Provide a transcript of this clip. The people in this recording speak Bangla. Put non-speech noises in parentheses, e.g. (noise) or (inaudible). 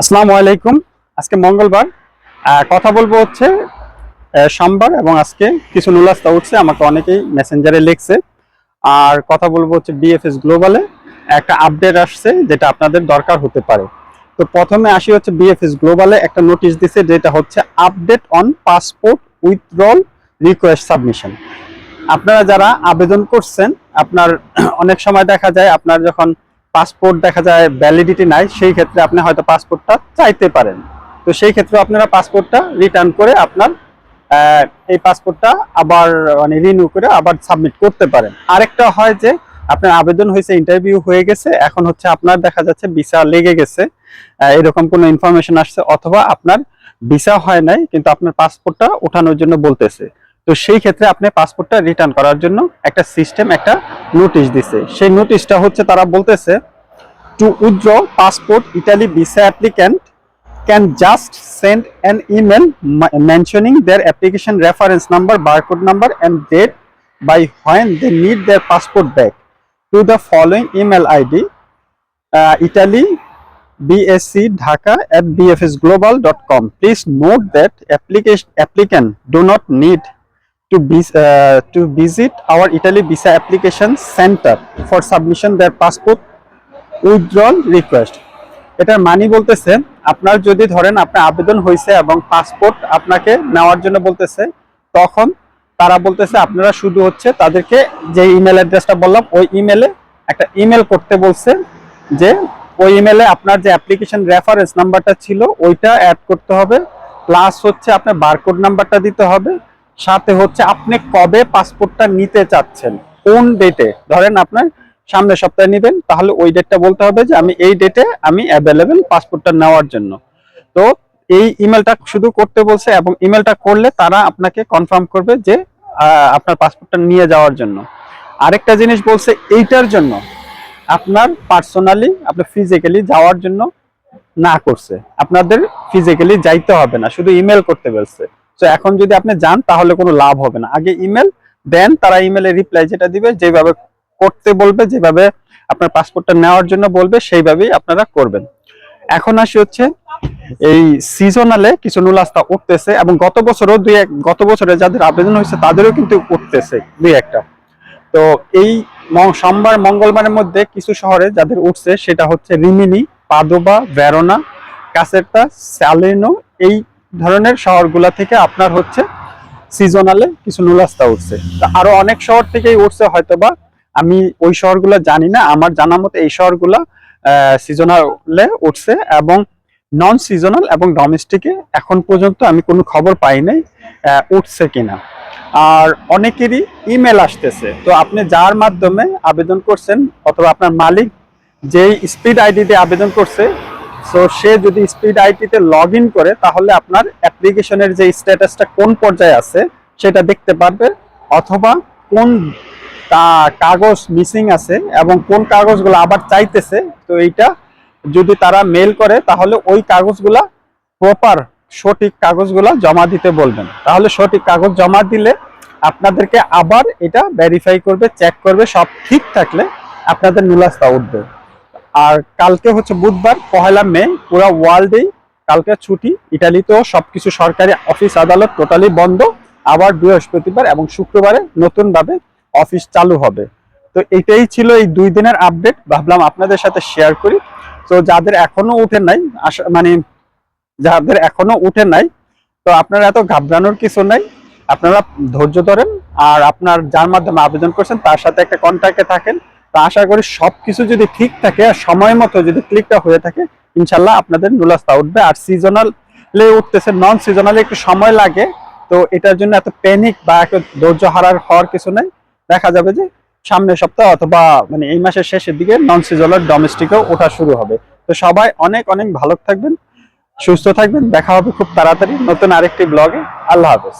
আসসালামু আলাইকুম। আজকে মঙ্গলবার। কথা বলব হচ্ছে সোমবার এবং আজকে কিছু নুলাস্তা উঠছে, আমাকে অনেকেই মেসেঞ্জারে লিখছে। আর কথা বলব হচ্ছে বিএফএস গ্লোবালে একটা আপডেট আসছে যেটা আপনাদের দরকার হতে পারে। তো প্রথমে আসি হচ্ছে বিএফএস গ্লোবালে একটা নোটিশ দিছে যেটা হচ্ছে update on passport withdrawal request submission আপনারা যারা আবেদন করছেন, আপনার (clears throat) অনেক সময় দেখা যায়, আপনার যখন পাসপোর্ট দেখা যায় ভ্যালিডিটি নাই, সেই ক্ষেত্রে আপনি হয়তো পাসপোর্টটা চাইতে পারেন। তো সেই ক্ষেত্রে আপনারা পাসপোর্টটা রিটার্ন করে আপনার এই পাসপোর্টটা আবার মানে রিনিউ করে আবার সাবমিট করতে পারেন। আরেকটা হয় যে, আপনার আবেদন হয়েছে ইন্টারভিউ হয়ে গেছে, এখন হচ্ছে আপনার দেখা যাচ্ছে ভিসা লেগে গেছে এরকম কোনো ইনফরমেশন আসছে, অথবা আপনার ভিসা হয় নাই, কিন্তু আপনার পাসপোর্টটা ওঠানোর জন্য বলতেছে। তো সেই ক্ষেত্রে আপনি পাসপোর্টটা রিটার্ন করার জন্য একটা সিস্টেম একটা নোটিশ দিছে সেই নোটিশটা হচ্ছে তারা বলতেছে to withdraw passport Italy visa applicant can just send an email mentioning their application reference number barcode number and date by when they need their passport back to the following email ID Italy BSc Dhaka at bfsglobal.com. Please note that application, applicant do not need to be uh, to visit our Italy visa application center for submission their passport withdrawal request. এটার মানি বলতেছে আপনার যদি ধরেন আপনার আবেদন হয়েছে এবং পাসপোর্ট আপনাকে নেওয়ার জন্য বলতেছে তখন তারা বলতেছে আপনারা শুধু হচ্ছে তাদেরকে যে ইমেল অ্যাড্রেসটা বললাম ওই ইমেলে একটা ইমেল করতে বলছে যে ওই ইমেলে আপনার যে অ্যাপ্লিকেশন রেফারেন্স নাম্বারটা ছিল ওইটা অ্যাড করতে হবে প্লাস হচ্ছে আপনার বারকোড নাম্বারটা দিতে হবে সাথে হচ্ছে আপনি কবে পাসপোর্টটা নিতে চাচ্ছেন? কোন ডেটে ধরেন আপনার সামনের সপ্তাহে নেবেন, তাহলে ওই ডেটটা বলতে হবে যে আমি এই ডেটে আমি অ্যাভেলেবেল পাসপোর্টটা নেওয়ার জন্য। তো এই ইমেলটা শুধু করতে বলছে এবং ইমেলটা করলে তারা আপনাকে কনফার্ম করবে যে আপনার পাসপোর্টটা নিয়ে যাওয়ার জন্য। আরেকটা জিনিস বলছে, এইটার জন্য আপনার পার্সোনালি আপনার ফিজিক্যালি যাওয়ার জন্য না করছে। আপনাদের ফিজিক্যালি যাইতে হবে না, শুধু ইমেল করতে বলছে। তো এখন যদি আপনি যান, তাহলে কোনো লাভ হবে না। আগে ইমেল দেন তারা ইমেলে রিপ্লাই যেটা দিবে, যেভাবে করতে বলবে, যেভাবে আপনার পাসপোর্টটা নেওয়ার জন্য বলবে, সেইভাবেই আপনারা করবেন। এখন আসি হচ্ছে এই সিজনালে কিছু নুলাস্তা উঠতেছে এবং গত বছরও দুই এক, গত বছরে যাদের আবেদন হয়েছে, তাদেরও কিন্তু উঠতেছে দুই একটা। তো এই সোমবার, মঙ্গলবারের মধ্যে কিছু শহরে যাদের উঠছে, সেটা হচ্ছে রিমিনি, পাদোবা, ভেরোনা কাসেরটা স্যালিনো এই ধরনের শহরগুলা থেকে আপনার হচ্ছে সিজনালে কিছু নুলাস্তা উঠছে। আরও অনেক শহর থেকেই উঠছে হয়তোবা। আমি ওই শহরগুলো জানি না, আমার জানা মতে এই শহরগুলা সিজনালে উঠছে এবং নন সিজনাল এবং ডোমেস্টিকে এখন পর্যন্ত আমি কোনো খবর পাই নাই উঠছে কিনা। আর অনেকেরই ইমেল আসতেছে। তো আপনি যার মাধ্যমে আবেদন করছেন অথবা আপনার মালিক যেই স্পিড আইডিতে আবেদন করছে সো সে যদি স্পিড আইডিতে লগ ইন করে, তাহলে আপনার অ্যাপ্লিকেশনের যে স্ট্যাটাসটা কোন পর্যায়ে আছে, সেটা দেখতে পারবে। অথবা কোন কাগজ মিসিং আছে এবং কোন কাগজগুলো আবার চাইতেছে, তো এইটা যদি তারা মেল করে, তাহলে ওই কাগজগুলা প্রপার সঠিক কাগজগুলা জমা দিতে বলবেন। তাহলে সঠিক কাগজ জমা দিলে আপনাদেরকে আবার এটা ভেরিফাই করবে চেক করবে, সব ঠিক থাকলে আপনাদের নুলাস্তা উঠবে। আর কালকে হচ্ছে বুধবার, পহেলা মে, পুরো ওয়ার্ল্ডেই কালকে ছুটি, ইটালিতেও সবকিছু সরকারি অফিস আদালত টোটালি বন্ধ, আবার বৃহস্পতিবার এবং শুক্রবারে নতুনভাবে অফিস চালু হবে। তো এটাই ছিল এই দুই দিনের আপডেট, ভাবলাম আপনাদের সাথে শেয়ার করি। তো যাদের এখনও উঠে নাই মানে যাদের এখনও উঠে নাই, তো আপনারা এত ঘাবড়ানোর কিছু নাই। আপনারা ধৈর্য ধরেন, আর আপনার যার মাধ্যমে আবেদন করছেন, তার সাথে একটা কন্ট্যাক্টে থাকেন। তো আশা করি সবকিছু যদি ঠিক থাকে আর সময় মতো যদি ক্লিকটা হয়ে থাকে, ইনশাল্লাহ আপনাদের নুলাস্তা উঠবে। আর সিজনালে উঠতেছে নন সিজনালে একটু সময় লাগে। তো এটার জন্য এত প্যানিক বা এত ধৈর্য হারার হওয়ার কিছু নেই। দেখা যাবে যে সামনের সপ্তাহ অথবা মানে এই মাসের শেষের দিকে নন সিজনাল ডোমেস্টিকেও ওঠা শুরু হবে। তো সবাই অনেক অনেক ভালো থাকবেন, সুস্থ থাকবেন। দেখা হবে খুব তাড়াতাড়ি নতুন আরেকটি ব্লগে আল্লাহ হাফেজ।